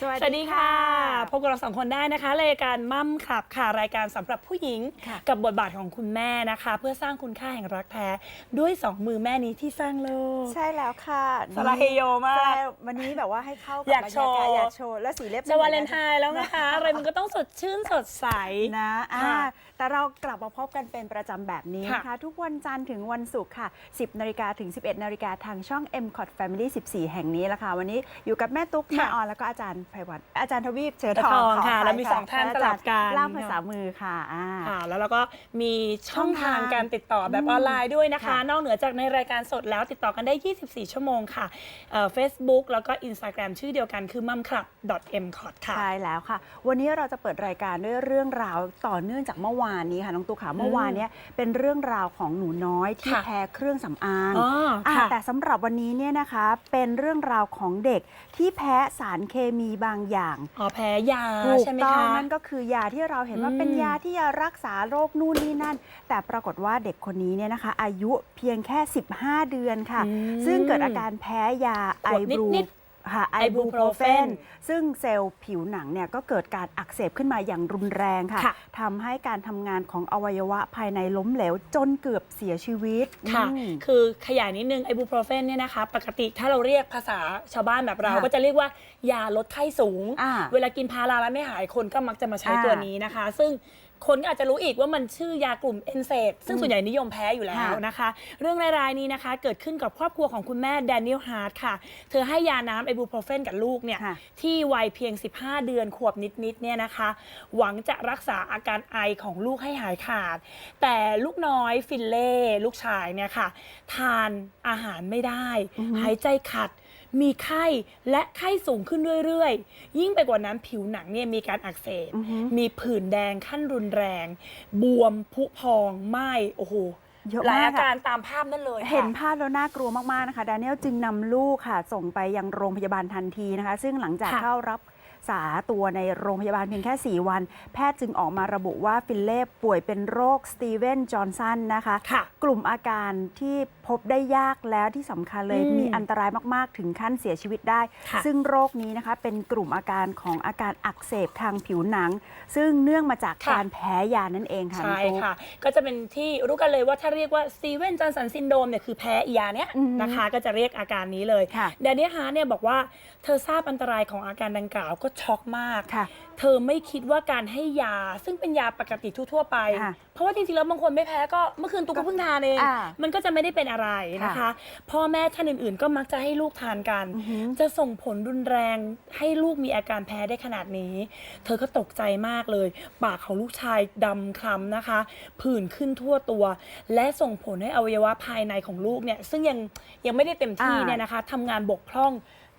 สวัสสวัสดีดีค่ะค่ะ พบกับเราสองคนได้นะคะ รายการมั่มขับค่ะ รายการสำหรับผู้หญิงค่ะกับบทบาทของคุณแม่นะคะ เพื่อสร้างคุณค่าแห่งรักแท้ ด้วยสองมือแม่นี้ที่สร้างโลก ใช่แล้วค่ะสลาเฮโยมากใช่วันนี้แบบว่าให้เข้ากับอยากบรรโชว์กศอยากโชว์ แล้วสีเล็บจะวาเลนไทน์แล้วนะคะ อะไรมันก็ต้องสดชื่นสดใสนะอ่าค่ะแต่เรากลับมาพบกันเป็นประจำแบบนี้นะคะค่ะทุกวันจันทร์ถึงวันศุกร์ค่ะ 10นาฬิกาถึง 11นาฬิกาทางช่อง m c o t Family 14 แห่งนี้ละค่ะ วันนี้อยู่กับแม่ตุ๊กค่ะแม่ออนแล้วก็อาจารย์ไพวันอาจารย์ทวีปเชื้อเชื้ทอองทองขค่ะออภัยแล้วมีสองท่านและสลับกันล่ามภาษามือค่ะอ่าค่ะแล้วเราก็มีช่องทางช่องทางการติดต่อแบบอืมออนไลน์ด้วยนะคะค่ะนอกเหนือจากในรายการสดแล้วติดต่อกันได้ 24 ชั่วโมงค่ะเฟซบุ๊กแล้วก็ Instagram ชื่อเดียวกันคือ m u m c l u b m c o t ค่ะใช่แล้วค่ะ วันนี้เราจะเปิดรายการด้วยเรื่องราวต่อเนื่องจากเมื่อวานนี้ค่ะน้องตุ๊กขาเมื่อวานเนี้ยเป็นเรื่องราวของหนูน้อยที่ค่ะแพ้เครื่องสำอางอ๋ออะค่ะแต่สำหรับวันนี้เนี่ยนะคะเป็นเรื่องราวของเด็กที่แพ้สารเคมีบางอย่างอ๋อแพ้ยาถูกใช่ไหมต้องคะ นั่นก็คือยาที่เราเห็นว่าอืม เป็นยาที่จะรักษาโรคนู่นนี่นั่น แต่ปรากฏว่าเด็กคนนี้เนี่ยนะคะ อายุเพียงแค่ 15 เดือนค่ะ อืมซึ่งเกิดอาการแพ้ยาไอขวดบรู นิด ค่ะไอบูโปรเฟน Ibuprofen ซึ่งเซลล์ผิวหนังเนี่ยก็เกิดการอักเสบขึ้นมาอย่างรุนแรงค่ะค่ะทำให้การทำงานของอวัยวะภายในล้มเหลวจนเกือบเสียชีวิตค่ะ อืม คือขยายนิดนึงไอบูโปรเฟนเนี่ยนะคะ ปกติถ้าเราเรียกภาษาชาวบ้านแบบเรา ค่ะก็จะเรียกว่ายาลดไข้สูง อ่าเวลากินพาราแล้วไม่หายคนก็มักจะมาใช้อ่าตัวนี้นะคะ ซึ่ง คนก็อาจจะรู้อีกว่ามันชื่อยากลุ่มเอนเซดซึ่งอืมส่วนใหญ่นิยมแพ้อยู่แล้วค่ะนะคะ เรื่องรายๆนี้นะคะ เกิดขึ้นกับครอบครัวของคุณแม่แดเนียลฮาร์ดค่ะ เธอให้ยาน้ำไอบูโปรเฟนกับลูกเนี่ยค่ะที่วัยเพียง 15 เดือนขวบนิดๆเนี่ยนะคะ หวังจะรักษาอาการไอของลูกให้หายขาด แต่ลูกน้อยฟินเล่ลูกชายเนี่ยค่ะ ทานอาหารไม่ได้อือฮึหายใจขัด มีไข้และไข้สูงขึ้นเรื่อยๆ ยิ่งไปกว่านั้นผิวหนังเนี่ยมีการอักเสบอือฮึมีผื่นแดงขั้นรุนแรง บวมพุพองไหม้โอ้โหเยอะหลายมากอาค่ะการตามภาพนั่นเลยค่ะเห็นภาพแล้วน่ากลัวมาก ๆ นะคะ ดานิเอลจึงนำลูกค่ะ ส่งไปยังโรงพยาบาลทันทีนะคะ ซึ่งหลังจากค่ะเข้ารับ ษาตัวในโรงพยาบาลเพียงแค่ 4 วัน แพทย์จึงออกมาระบุว่าฟิลเล่ป่วยเป็นโรคสตีเวนจอห์นสันนะคะค่ะกลุ่มอาการที่พบได้ยากแล้วที่สำคัญเลยอืมมีอันตรายมากๆ ถึงขั้นเสียชีวิตได้ค่ะซึ่งโรคนี้นะคะเป็นกลุ่มอาการของอาการอักเสบทางผิวหนัง ซึ่งเนื่องมาจากค่ะการแพ้ยานั่นเองค่ะใช่น้องตุ๊กค่ะ ก็จะเป็นที่รู้กันเลยว่าถ้าเรียกว่าซีเวนจอห์นสันซินโดมเนี่ยคือแพ้อียาเนี้ยอือฮึนะคะก็จะเรียกอาการนี้เลยค่ะแดเนียลฮาร์ทเนี่ยบอกว่าเธอทราบอันตรายของอาการดังกล่าวก็ช็อกมาก ค่ะ เธอไม่คิดว่าการให้ยา ซึ่งเป็นยาปกติทั่วๆไป ค่ะเพราะว่าจริงๆแล้วบางคนไม่แพ้ก็เมื่อคืนตุ๊กก็เพิ่งทานเอง อ่ามันก็จะไม่ได้เป็นอะไรนะคะ ค่ะพ่อแม่ท่านอื่นๆ ก็มักจะให้ลูกทานกัน อือหือ จะส่งผลรุนแรงให้ลูกมีอาการแพ้ได้ขนาดนี้ เธอก็ตกใจมากเลย ปากของลูกชายดำคล้ำนะคะ ผื่นขึ้นทั่วตัว และส่งผลให้อวัยวะภายในของลูกเนี่ยซึ่งยังยังไม่ได้เต็มที่อ่า เนี่ยนะคะทำงานบกพร่อง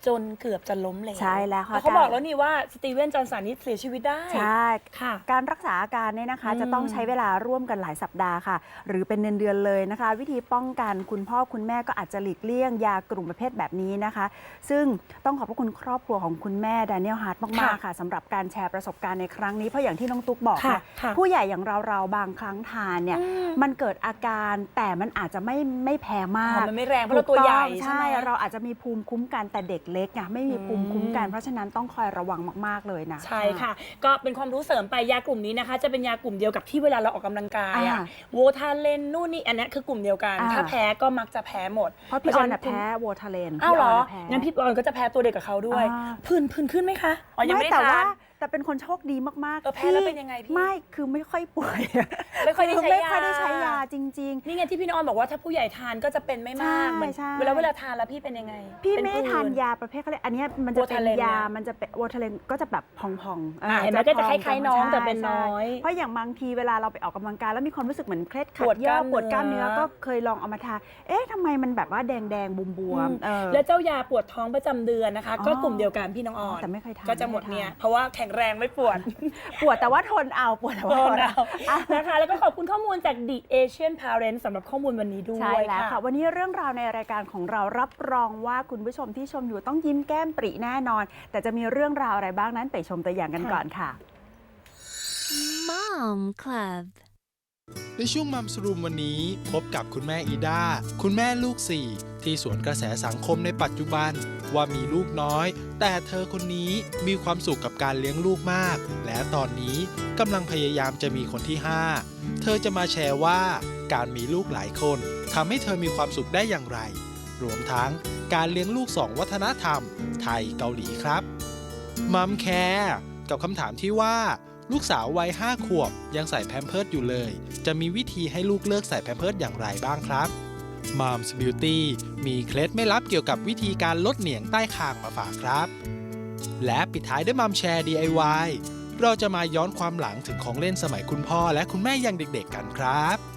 จนเกือบจะล้มเหลวใช่แล้วค่ะเขาบอกแล้วนี่ว่าสตีเวนจอห์นสันนี่เสียชีวิตได้ใช่ค่ะ การรักษาอาการเนี่ยนะคะอืมจะต้องใช้เวลาร่วมกันหลายสัปดาห์ค่ะ หรือเป็นเดือนๆเลยนะคะ วิธีป้องกันคุณพ่อคุณแม่ก็อาจจะหลีกเลี่ยงยากลุ่มประเภทแบบนี้นะคะ ซึ่งต้องขอบพระคุณครอบครัวของคุณแม่ดานิเอลฮาร์ดมากๆค่ะค่ะสำหรับการแชร์ประสบการณ์ในครั้งนี้เพราะอย่างที่น้องตุ๊กบอกค่ะค่ะค่ะผู้ใหญ่อย่างเราๆบางครั้งทานเนี่ยอืมมันเกิดอาการแต่มันอาจจะไม่ไม่แพ้มากอ๋อมันไม่แรงเพราะเราตัวใหญ่ถูกต้องใช่ไหมเราอาจจะมีภูมิคุ้มกันแต่เด็กเล็กไงไม่มีภูมิคุ้มกันเพราะฉะนั้นต้องคอยระวังมาก ๆ เลยนะ ใช่ค่ะ ก็เป็นความรู้เสริมไปยากลุ่มนี้นะคะ จะเป็นยากลุ่มเดียวกับที่เวลาเราออกกำลังกายอะอ่าโวทาเลนนู่นนี่อันเนี้ยคือกลุ่มเดียวกัน อ่า ถ้าแพ้ก็มักจะแพ้หมดเพราะพี่ออนฉน่ะแพ้โวทาเลนอ้าวเหรอพี่นน่ะแพ้ งั้นพี่ออนก็จะแพ้ตัวเดียวกับเขาด้วยอ่า ผื่นผื่นขึ้นไหมคะอ๋อยังไม่ได้แต่ทาว่าน แต่เป็นคนโชคดีมากเออแพ้แล้วเป็นยังไงพี่ไม่คือไม่ค่อยป่วยไม่ค่อยได้ใช้ไม่ยาค่อยได้ใช้ยาจริงนี่ไงที่พี่น้องบอกว่าถ้าผู้ใหญ่ทานก็จะเป็นไม่มากใช่เหมือนใช่ เวลาเวลาทานแล้วพี่เป็นยังไงๆพี่เป็ไม่ได้ทานผื่ยาประเภทเขาเรียกอันเนี้ยมันจะเป็น Votalen ยาเนี่ยมันจะเป็นโวทาเลนก็จะแบบพองๆอ่าเห็นไหมก็จะคล้ายๆน้องแต่เป็นใช่น้อยเพราะอย่างบางทีเวลาเราไปออกกำลังกายแล้วมีความรู้สึกเหมือนเคล็ดขัปวดดเย่อกล้ามปวดกล้ามเนื้อ เนื้อ ก็เคยลองเอามาทา เอ๊ะทำไมมันแบบว่าแดงๆบวมอืมๆเออ แล้วเจ้ายาปวดท้องประจำเดือนนะคะอ๋อก็กลุ่มเดียวกันพี่น้องออนแต่ไม่เคยทานก็จะหมดไม่เคยทานเนี่ยเพราะว่าแข็งแรงไม่ปวด ปวดแต่ว่าทนเอาปวดแต่ว่าโดทนนเอาเอานะคะ แล้วก็ขอบคุณข้อมูลจาก The Asian Parent สำหรับข้อมูลวันนี้ด้วยใช่แล้วค่ะ วันนี้เรื่องราวในรายการของเรารับรองว่าคุณผู้ชมที่ชมอยู่ต้องยิ้มแก้มปริแน่นอน แต่จะมีเรื่องราวอะไรบ้างนั้นไปชมตัวอย่างกันก่อนค่ะ Mom Club ในช่วงมัมสรูมวันนี้พบกับคุณแม่อีดาคุณแม่ลูกสี่ที่สวนกระแสสังคมในปัจจุบัน ว่ามีลูกน้อย แต่เธอคนนี้มีความสุขกับการเลี้ยงลูกมาก และตอนนี้กำลังพยายามจะมีคนที่ 5 เธอจะมาแชร์ว่า การมีลูกหลายคนทำให้เธอมีความสุขได้อย่างไร รวมทั้งการเลี้ยงลูกสองวัฒนธรรม ไทยเกาหลีครับมัมแคร์กับคำถามที่ว่า ลูกสาววัย5ขวบยังใส่แพมเพิร์ดอยู่เลย จะมีวิธีให้ลูกเลิกใส่แพมเพิร์ดอย่างไรบ้างครับ m o m s Beauty มีเคล็ดไม่ลับเกี่ยวกับวิธีการลดเหนียงใต้คางมาฝากครับ และปิดท้ายด้วยมัมแชร์ DIY เราจะมาย้อนความหลังถึงของเล่นสมัยคุณพ่อและคุณแม่ยังเด็กๆกันครับ